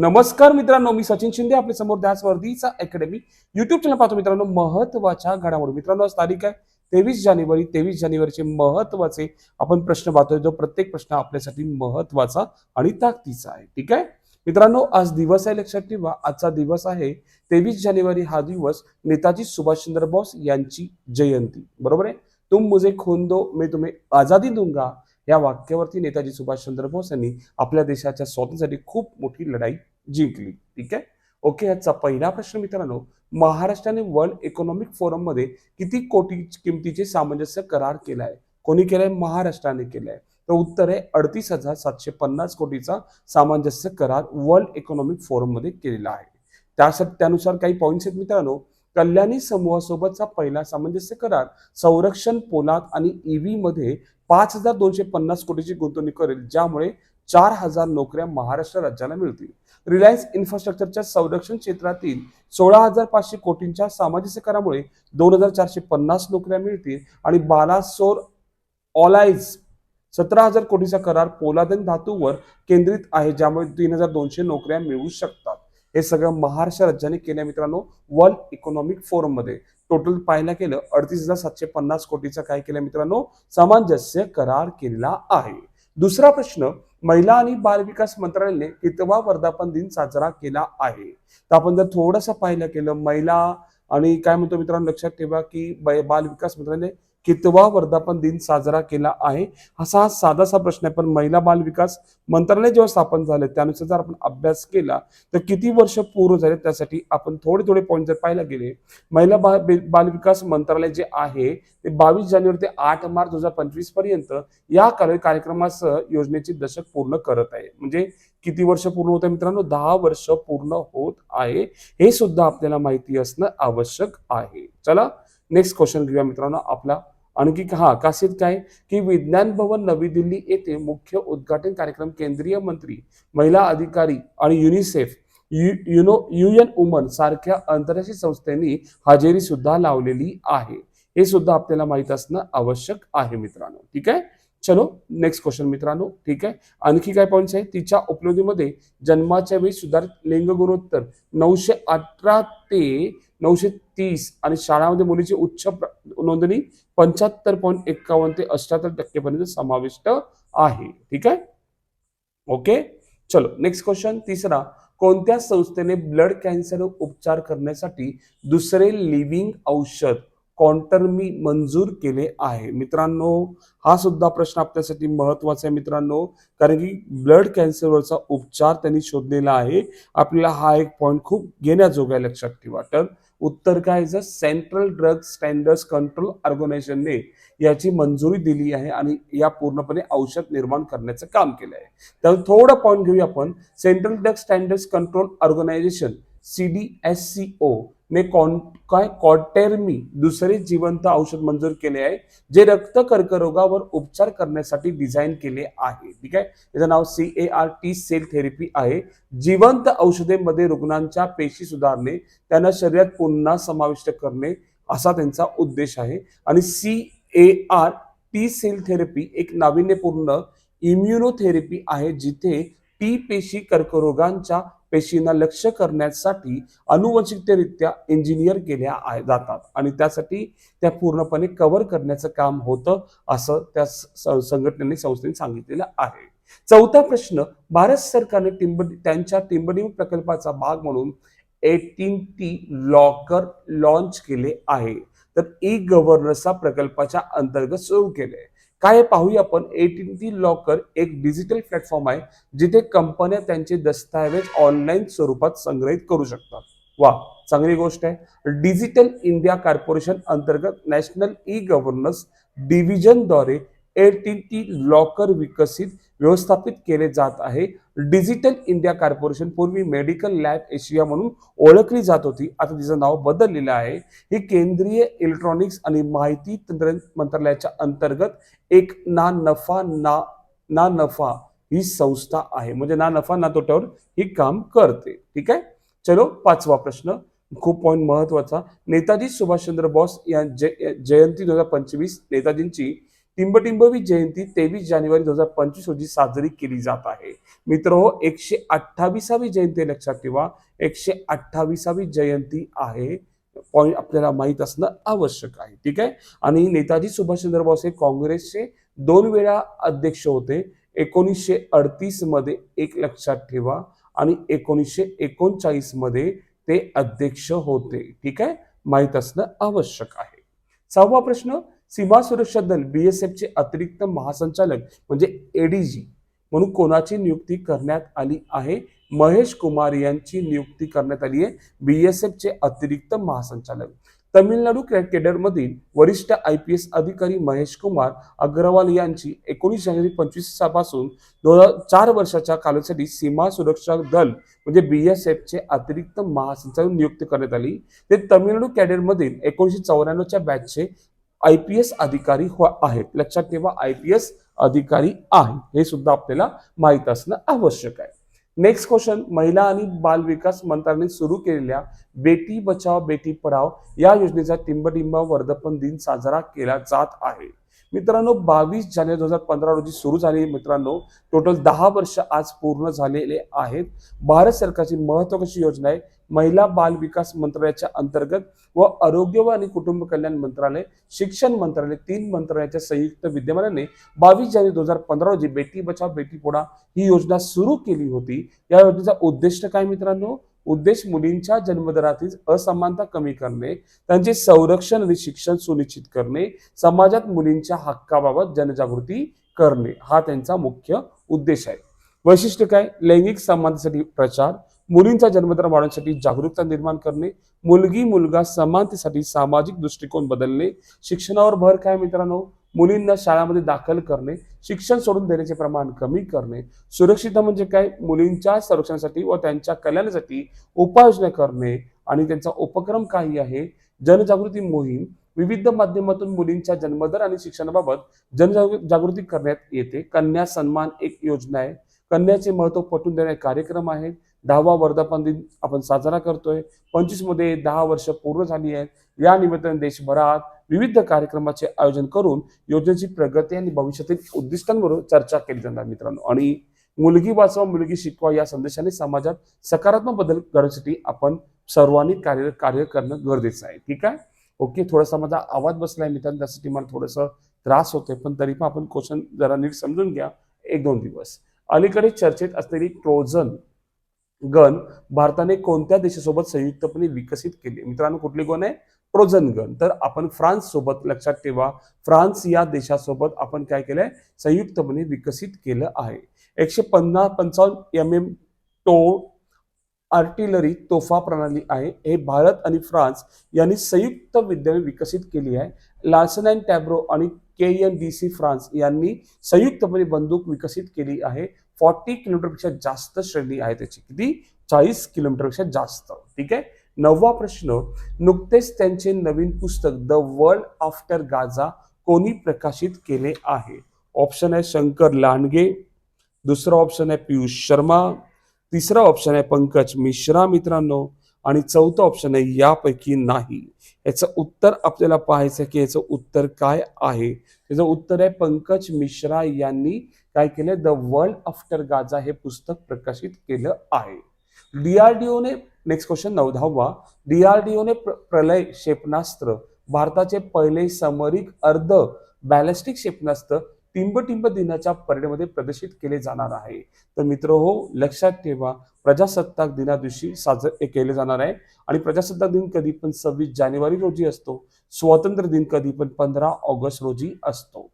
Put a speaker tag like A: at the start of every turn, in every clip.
A: नमस्कार मित्रांनो मी सचिन शिंदे आपल्यासमोर त्याच वर्दीचा अकॅडमी युट्यूब चॅनल पाहतो मित्रांनो. महत्त्वाच्या घडामोडी. मित्रांनो आज तारीख आहे तेवीस जानेवारी. तेवीस जानेवारीचे महत्त्वाचे आपण प्रश्न पाहतोय. जो प्रत्येक प्रश्न आपल्यासाठी महत्त्वाचा आणि ताकदीचा आहे. ठीक आहे? मित्रांनो आज दिवस आहे. लक्षात ठेवा. आजचा दिवस आहे तेवीस जानेवारी. हा दिवस नेताजी सुभाषचंद्र बोस यांची जयंती. बरोबर आहे? तुम मुझे खून दो मैं तुम्ही आजादी दूंगा. या वाक्यावरती नेताजी सुभाषचंद्र बोस यांनी आपल्या देशाच्या स्वातंत्र्यासाठी खूप मोठी लढाई जिंकली. ठीक आहे? ओके याचा पहिला प्रश्न मित्रांनो महाराष्ट्राने वर्ल्ड इकॉनॉमिक फोरममध्ये किती कोटी किमतीचे सामंजस्य करार केलाय? कोणी केलाय? महाराष्ट्राने केलाय. तर उत्तर आहे अडतीस हजार सातशे पन्नास कोटीचा सामंजस्य करार वर्ल्ड इकॉनॉमिक फोरममध्ये केलेला आहे. त्यासाठी त्यानुसार काही पॉईंट्स आहेत मित्रांनो. कल्याणी समूहासोबतचा पहिला सामंजस्य करार संरक्षण पोलाद आणि ईव्ही मध्ये पाच हजार दोनशे पन्नास कोटीची गुंतवणूक करेल ज्यामुळे चार हजार नोकऱ्या महाराष्ट्र राज्याला मिळतील. रिलायन्स इन्फ्रास्ट्रक्चरच्या संरक्षण क्षेत्रातील सोळा हजार पाचशे कोटींच्या सामाजिक करामुळे दोन हजार चारशे पन्नास नोकऱ्या मिळतील आणि बालासोर ऑलाइज सतरा हजार कोटीचा करार पोलादन धातूवर केंद्रित आहे ज्यामुळे तीन हजार दोनशे नोकऱ्या मिळू शकतात. हे सगळं महाराष्ट्र राज्याने केल्या मित्रांनो वर्ल्ड इकॉनॉमिक फोरममध्ये. टोटल पाहायला केलं अडतीस हजार सातशे पन्नास कोटीचा काय केलं मित्रांनो? सामंजस्य करार केलेला आहे. दुसरा प्रश्न महिला आणि बालविकास मंत्रालयाने कितवा वर्धापन दिन साजरा केला आहे. तर आपण जर थोडंसं पाहिलं केलं महिला आणि काय म्हणतो मित्रांनो लक्षात ठेवा की बालविकास बाल विकास कितवा वर्धापन दिन साजरा केला आहे? असा हा साधासा प्रश्न आहे. पण महिला बाल विकास मंत्रालय जेव्हा स्थापन झाले त्यानुसार जर आपण अभ्यास केला तर किती वर्ष पूर्ण झाले? त्यासाठी आपण थोडे थोडे पॉईंट जर पाहायला गेले महिला बाल विकास मंत्रालय जे आहे ते बावीस जानेवारी ते आठ मार्च दोन हजार पंचवीसपर्यंत या कार्यक्रमासह योजनेची दशक पूर्ण करत आहे. म्हणजे किती वर्ष पूर्ण होत आहे मित्रांनो? दहा वर्ष पूर्ण होत आहे. हे सुद्धा आपल्याला माहिती असणं आवश्यक आहे. चला नेक्स्ट क्वेश्चन घेऊया मित्रांनो आपला. आणखी हा कासित काय? की विज्ञान भवन नवी दिल्ली येथे मुख्य उद्घाटन कार्यक्रम केंद्रीय मंत्री महिला अधिकारी आणि UNICEF U UNO UN Women सारख्या आंतरराष्ट्रीय संस्थांनी हजेरी सुद्धा लावलेली आहे. हे सुद्धा आपल्याला माहीत असणं आवश्यक आहे मित्रांनो. ठीक आहे? चलो नेक्स्ट क्वेश्चन मित्रांनो. ठीक आहे? आणखी काय पॉईंट्स आहे तिच्या उपलब्धीमध्ये जन्माच्या वेळी सुधारित लिंग गुणोत्तर नऊशे अठरा ते नऊशे तीस आणि शाळामध्ये मुलीची उच्च नोंदणी पंच्याहत्तर पॉईंट एक्कावन्न ते अठ्याहत्तर टक्केपर्यंत समाविष्ट आहे. ठीक आहे? ओके? चलो नेक्स्ट क्वेश्चन तिसरा कोणत्या संस्थेने ब्लड कॅन्सर उपचार करण्यासाठी दुसरे लिव्हिंग औषध? कॉन्टर मी मंजूर केले आहे. मित्रांनो हा सुद्धा प्रश्न आपल्यासाठी महत्त्वाचा आहे मित्रांनो कारण की ब्लड कॅन्सरवरचा उपचार त्यांनी शोधलेला आहे. आपल्याला हा एक पॉईंट खूप घेण्याजोगा आहे लक्षात ठेवा. तर उत्तर काय जर सेंट्रल ड्रग स्टँडर्ड्स कंट्रोल ऑर्गनायझेशनने याची मंजुरी दिली आहे आणि या पूर्णपणे औषध निर्माण करण्याचं काम केलं आहे. तर थोडं पॉईंट घेऊया आपण. Central Drug Standards Control Organisation C D S C O ने कॉन काय कॉटेरमी दुसरे जिवंत औषध मंजूर केले आहे जे रक्त कर्करोगावर उपचार करण्यासाठी डिझाईन केले आहे. ठीक आहे? त्याचं नाव C A R T cell therapy आहे. जिवंत औषधेमध्ये रुग्णांच्या पेशी सुधारणे त्यांना शरीरात पुन्हा समाविष्ट करणे असा त्यांचा उद्देश आहे. आणि C A R T cell therapy एक नाविन्यपूर्ण इम्युनोथेरपी आहे जिथे टी पेशी कर्करोगांच्या पेशींना लक्ष करण्यासाठी अनुवंशिकरित्या इंजिनियर केल्या जातात. आणि त्यासाठी त्या पूर्णपणे कव्हर करण्याचं काम होतं असं त्या संघटनेने संस्थेने सांगितलेलं आहे. चौथा प्रश्न भारत सरकारने टिंब त्यांच्या टिंबडी प्रकल्पाचा भाग म्हणून एटीन टी लॉकर लॉन्च केले आहे. तर ई गव्हर्नन्स हा प्रकल्पाच्या अंतर्गत सुरू केले काय पाहूया आपण? एटीन टी लॉकर एक डिजिटल प्लॅटफॉर्म आहे जिथे कंपन्या त्यांचे दस्तऐवज ऑनलाईन स्वरूपात संग्रहित करू शकतात. वा चांगली गोष्ट आहे. डिजिटल इंडिया कॉर्पोरेशन अंतर्गत नॅशनल ई गव्हर्नन्स डिव्हिजनद्वारे एटीन टी लॉकर विकसित व्यवस्थापित केले जात आहे. डिजिटल इंडिया कॉर्पोरेशन पूर्वी मेडिकल लॅब एशिया म्हणून ओळखली जात होती. आता तिचं नाव बदललेलं आहे. ही केंद्रीय इलेक्ट्रॉनिक्स आणि माहिती तंत्रज्ञान मंत्रालयाच्या अंतर्गत एक ना नफा ना ना नफा ही संस्था आहे. म्हणजे ना नफा ना तोट्यावर ही काम करते. ठीक आहे? चलो पाचवा प्रश्न. खूप पॉईंट महत्त्वाचा. नेताजी सुभाषचंद्र बोस या जय- जयंती दोन हजार पंचवीस नेताजींची टिंबटिंबवी जयंती तेवीस जानेवारी दोन हजार पंचवीस रोजी साजरी केली जात आहे. मित्र हो एकशे अठ्ठावीसावी जयंती लक्षात ठेवा. एकशे अठ्ठावीसावी जयंती आहे. पॉईंट आपल्याला माहीत असणं आवश्यक आहे ठीक आहे? आणि नेताजी सुभाषचंद्र बोस हे काँग्रेसचे दोन वेळा अध्यक्ष होते. एकोणीसशे अडतीसमध्ये एक लक्षात ठेवा. आणि एकोणीसशे एकोणचाळीसमध्ये ते अध्यक्ष होते ठीक आहे? माहीत असणं आवश्यक आहे. सहावा प्रश्न सीमा सुरक्षा दल बीएसएफ चे अतिरिक्त महासंचालक म्हणजे एडीजी म्हणून कोणाची नियुक्ती करण्यात आली आहे? महेश कुमार यांची नियुक्ती करण्यात आली आहे. बीएसएफ चे अतिरिक्त महासंचालक. तमिळनाडू केडरमधील वरिष्ठ आय पी एस अधिकारी महेश कुमार अग्रवाल यांची एकोणीस जानेवारी पंचवीसपासून दोन हजार चार वर्षाच्या कालावधीसाठी सीमा सुरक्षा दल म्हणजे बीएसएफ चे अतिरिक्त महासंचालक नियुक्त करण्यात आली. ते तमिळनाडू कॅडरमधील एकोणीसशे चौऱ्याण्णवच्या बॅचचे आय पी एस अधिकारी हो- आहेत. लक्षात ठेवा आय पी एस अधिकारी आहे. हे सुद्धा आपल्याला माहीत असणं आवश्यक आहे. नेक्स्ट क्वेश्चन महिला आणि बाल विकास मंत्रालयाने सुरू केलेल्या बेटी बचाव बेटी पढाव या योजनेचा टिंबटिंब वर्धपन दिन साजरा केला जात आहे. मित्रांनो बावीस जानेवारी दोन हजार पंधरा रोजी सुरू झालेली मित्रांनो टोटल दहा वर्ष आज पूर्ण झालेले आहेत. भारत सरकारची महत्वाकांक्षी योजना आहे महिला बाल विकास मंत्रालयाच्या अंतर्गत व आरोग्य व आणि कुटुंब कल्याण मंत्रालय शिक्षण मंत्रालय तीन मंत्रालयाच्या संयुक्त विद्यमानाने बावीस जानेवारी दोन हजार पंधरा रोजी बेटी बचाव बेटी पोडा ही योजना सुरू केली होती. या योजनेचा उद्दिष्ट काय मित्रांनो? उद्देश मुलींच्या जन्मदरातील असमानता कमी करणे त्यांचे संरक्षण आणि शिक्षण सुनिश्चित करणे समाजात मुलींच्या हक्काबाबत जनजागृती करणे हा त्यांचा मुख्य उद्देश आहे. वैशिष्ट्य काय? लैंगिक समानतेसाठी प्रचार मुलींचा जन्मदर वाढवण्यासाठी जागरूकता निर्माण करणे मुलगी मुलगा समानतेसाठी सामाजिक दृष्टिकोन बदलणे शिक्षणावर भर काय मित्रांनो? मुलींना शाळामध्ये दाखल करणे शिक्षण सोडून देण्याचे प्रमाण कमी करणे सुरक्षितता म्हणजे काय? मुलींच्या संरक्षणासाठी व त्यांच्या कल्याणासाठी उपाययोजना करणे आणि त्यांचा उपक्रम काही आहे. जनजागृती मोहीम विविध माध्यमातून मुलींच्या जन्मदर आणि शिक्षणाबाबत जनजागृती करण्यात येते. कन्या सन्मान एक योजना आहे. कन्याचे महत्त्व पटवून देणारे कार्यक्रम आहेत. दहावा वर्धापन दिन आपण साजरा करतोय. पंचवीसमध्ये दहा वर्ष पूर्ण झाली आहेत. या निमित्ताने देशभरात विविध कार्यक्रमाचे आयोजन करून योजनेची प्रगती आणि भविष्यातील उद्दिष्टांवर चर्चा केली जाणार मित्रांनो. आणि मुलगी वाचवा मुलगी शिकवा या संदेशाने समाजात सकारात्मक बदल करण्यासाठी आपण सर्वांनी कार्य कार्य करणं गरजेचं आहे. ठीक आहे? ओके थोडासा माझा आवाज बसलाय मित्रांनो त्यासाठी मला थोडंसं त्रास होतोय पण तरी पण आपण क्वेश्चन जरा नीट समजून घ्या. एक दोन दिवस. अलीकडे चर्चेत असलेली ट्रोजन गन भारताने कोणत्या देशासोबत संयुक्तपणे विकसित केली? मित्रांनो कुठली गन आहे? ट्रोजनगन तर आपण फ्रान्स सोबत लक्षात ठेवा. फ्रान्स या देशासोबत आपण काय केलंय? संयुक्तपणे विकसित केलं आहे. एकशे पन्नास पंचावन्न एम एम टो आर्टिलरी तोफा प्रणाली आहे. हे भारत आणि फ्रान्स यांनी संयुक्त विद्याने विकसित केली आहे. लार्सन अँड टॅब्रो आणि K N D C France यांनी संयुक्तपणे बंदूक विकसित केली आहे. फॉर्टी किलोमीटरपेक्षा जास्त श्रेणी आहे त्याची. किती? चाळीस किलोमीटरपेक्षा जास्त. ठीक आहे? नववा प्रश्न नुकतेच त्यांचे नवीन पुस्तक द वर्ल्ड आफ्टर गाझा कोणी प्रकाशित केले आहे? ऑप्शन आहे शंकर लांडगे दुसरा ऑप्शन आहे पियुष शर्मा तिसरा ऑप्शन आहे पंकज मिश्रा मित्रांनो आणि चौथा ऑप्शन आहे यापैकी नाही. याचं उत्तर आपल्याला पाहायचं की याचं उत्तर काय आहे? त्याचं उत्तर आहे पंकज मिश्रा यांनी काय केलं? द वर्ल्ड आफ्टर गाझा हे पुस्तक प्रकाशित केलं आहे. डीआरडीओने नेक्स्ट क्वेश्चन नऊ दहावा डीआरडीओने प्रलय क्षेपणास्त्र भारताचे पहिले समरिक अर्ध बॅलिस्टिक क्षेपणास्त्र टिंबटिंब दिनाच्या परेडमध्ये प्रदर्शित केले जाणार आहे. तर मित्र हो लक्षात ठेवा प्रजासत्ताक दिना दिवशी साजरे केले जाणार आहे. आणि प्रजासत्ताक दिन कधी पण सव्वीस जानेवारी रोजी असतो. स्वातंत्र्य दिन कधी पण पंधरा ऑगस्ट रोजी असतो.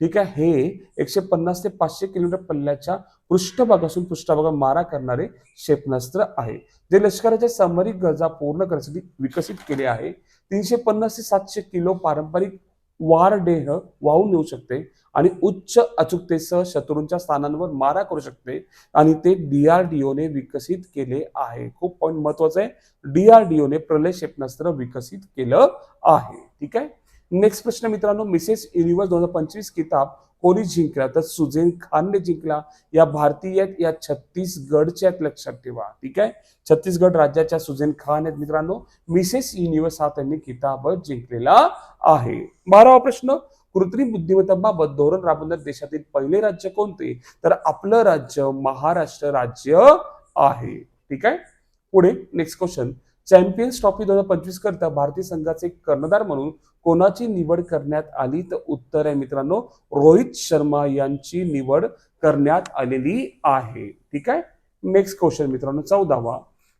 A: ठीक आहे हे एकशे पन्नास ते पाचशे किलोमीटर पल्ल्याच्या पृष्ठभागासून पृष्ठभागा मारा करणारे क्षेपणास्त्र आहे. जे लष्कराच्या सामरिक गरजा पूर्ण करण्यासाठी विकसित केले आहे. तीनशे पन्नास ते सातशे किलो पारंपरिक वारडेह वाहून नेऊ शकते आणि उच्च अचूकतेसह शत्रूंच्या स्थानांवर मारा करू शकते आणि ते डीआरडीओने विकसित केले आहे. खूप पॉईंट महत्वाचं आहे. डीआरडीओने प्रलय क्षेपणास्त्र विकसित केलं आहे. ठीक आहे? नेक्स्ट प्रश्न मित्रांनो मिसेस युनिव्हर्स दोन हजार पंचवीस किताब कोणी जिंकला? तर सुझेन खानने जिंकला. या भारतीय या छत्तीसगडच्या लक्षात ठेवा. ठीक आहे? छत्तीसगड राज्याच्या सुझेन खान आहेत मित्रांनो. मिसेस युनिव्हर्स हा त्यांनी किताब जिंकलेला आहे. बारावा प्रश्न. कृत्रिम बुद्धिमत्ताबाबत धोरण राबवण्यात देशातील पहिले राज्य कोणते? तर आपलं राज्य महाराष्ट्र राज्य आहे. ठीक आहे? पुढे नेक्स्ट क्वेश्चन चॅम्पियन्स ट्रॉफी दोन हजार पंचवीस करता भारतीय संघाचे कर्णधार म्हणून कोणाची निवड करण्यात आली? तर उत्तर आहे मित्रांनो रोहित शर्मा यांची निवड करण्यात आलेली आहे. ठीक आहे? नेक्स्ट क्वेश्चन मित्रांनो चौदावा.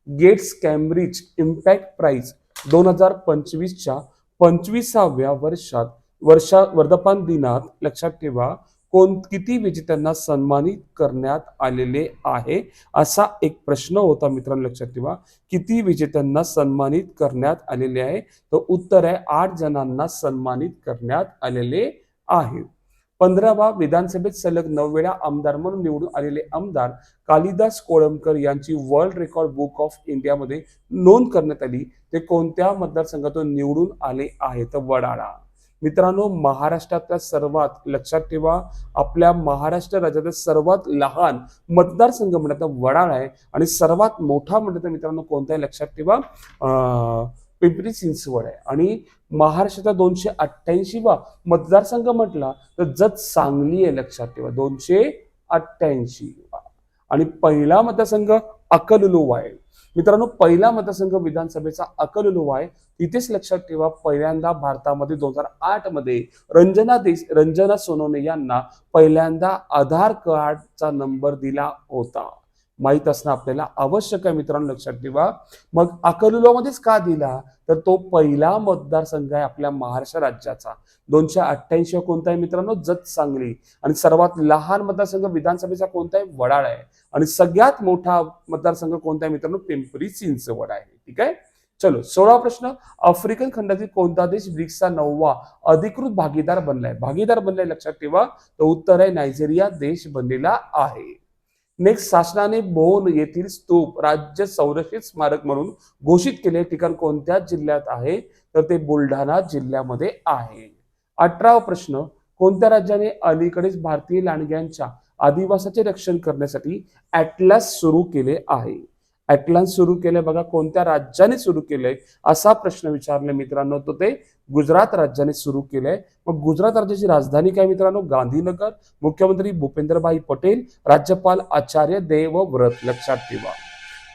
A: गेट्स कॅम्ब्रिज इम्पॅक्ट प्राइज दोन हजार पंचवीसच्या पंचवीसाव्या वर्षात वर्षा वर्धापन दिनात लक्षात ठेवा. कोण किती विजेत्यांना सन्मानित करण्यात आलेले आहे? असा एक प्रश्न होता मित्रांनो लक्षात ठेवा. किती विजेत्यांना सन्मानित करण्यात आलेले आहे? तर उत्तर आहे आठ जणांना सन्मानित करण्यात आलेले आहे. पंधरावा विधानसभेत सलग नऊ वेळा आमदार म्हणून निवडून आलेले आमदार कालिदास कोळंबकर यांची वर्ल्ड रेकॉर्ड बुक ऑफ इंडियामध्ये नोंद करण्यात आली. ते कोणत्या मतदारसंघातून निवडून आले आहे तर वडाळा. मित्रांनो महाराष्ट्रातल्या सर्वात लक्षात ठेवा आपल्या महाराष्ट्र राज्यातला सर्वात लहान मतदारसंघ म्हणतात वडाळ आहे आणि सर्वात मोठा म्हणतात मित्रांनो कोणता आहे लक्षात ठेवा अं, पिंपरी चिंचवड आहे. आणि महाराष्ट्राचा दोनशे अठ्ठ्याऐंशी वा मतदारसंघ म्हटला तर जत सांगली आहे लक्षात ठेवा दोनशे अठ्ठ्याऐंशी आणि पहिला मतदारसंघ अकलुलुवा आहे मित्रांनो पहिला मतदारसंघ विधानसभेचा अकलुलुवा आहे इथेच लक्षात ठेवा पहिल्यांदा भारतामध्ये दोन हजार आठमध्ये रंजना देश रंजना सोनवणे यांना पहिल्यांदा आधार कार्डचा नंबर दिला होता. माहीत असणं आपल्याला आवश्यक आहे मित्रांनो लक्षात ठेवा. मग अकलुलामध्येच का दिला? तर तो पहिला मतदारसंघ आहे आपल्या महाराष्ट्र राज्याचा. दोनशे अठ्ठ्याऐंशी कोणता आहे मित्रांनो? जत सांगली. आणि सर्वात लहान मतदारसंघ विधानसभेचा कोणता आहे? वडाळ आहे. आणि सगळ्यात मोठा मतदारसंघ कोणता आहे मित्रांनो? पिंपरी चिंचवड आहे. ठीक आहे? चलो सोळा प्रश्न. आफ्रिकन खंडातील कोणता देश ब्रिक्सचा नववा अधिकृत भागीदार बनलाय? भागीदार बनलाय लक्षात ठेवा. तर उत्तर आहे नायजेरिया देश बनलेला आहे. नेक्स्ट शासनाने बोन येथील स्तूप राज्य संरक्षित स्मारक म्हणून घोषित केले ठिकाण कोणत्या जिल्ह्यात आहे? तर ते बुलढाणा जिल्ह्यामध्ये आहे. अठरावा प्रश्न कोणत्या राज्याने अलीकडेच भारतीय लांडग्यांच्या आदिवासाचे रक्षण करण्यासाठी ऍटलास सुरू केले आहे? ऍटलास सुरू केले बघा कोणत्या राज्याने सुरू केले? असा प्रश्न विचारले मित्रांनो. तो ते गुजरात राज्याने सुरू केलंय. मग गुजरात राज्याची राजधानी काय मित्रांनो? गांधीनगर. मुख्यमंत्री भूपेंद्रभाई पटेल राज्यपाल आचार्य देवव्रत लक्षात ठेवा.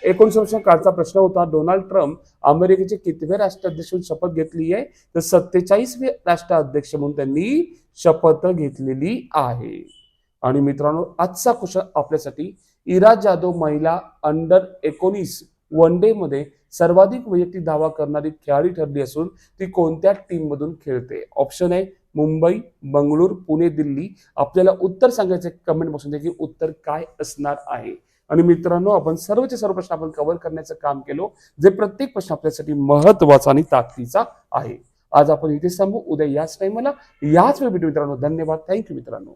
A: एकोणीस वर्ष काळचा प्रश्न होता डोनाल्ड ट्रम्प अमेरिकेचे कितवे राष्ट्राध्यक्ष म्हणून शपथ घेतली आहे? तर सत्तेचाळीसवे राष्ट्राध्यक्ष म्हणून त्यांनी शपथ घेतलेली आहे. आणि मित्रांनो आजचा क्वेश्चन आपल्यासाठी इरा जाधव महिला अंडर एकोणीस वन डे मध्ये सर्वाधिक वैयक्तिक धावा करणारी खेळाडू ठरली असून ती कोणत्या टीम मधून खेळते? ऑप्शन आहे मुंबई बंगळूर पुणे दिल्ली. आपल्याला उत्तर सांगायचे कमेंट बॉक्समध्ये की उत्तर काय असणार आहे? आणि मित्रांनो आपण सर्वचे सर्व प्रश्न आपण कव्हर करण्याचं काम केलो जे प्रत्येक प्रश्न आपल्यासाठी महत्त्वाचा आणि ताकदीचा आहे. आज आपण इथे सांगू उद्या याच टाइमला याच वेळ भेटू मित्रांनो. धन्यवाद. थँक्यू मित्रांनो.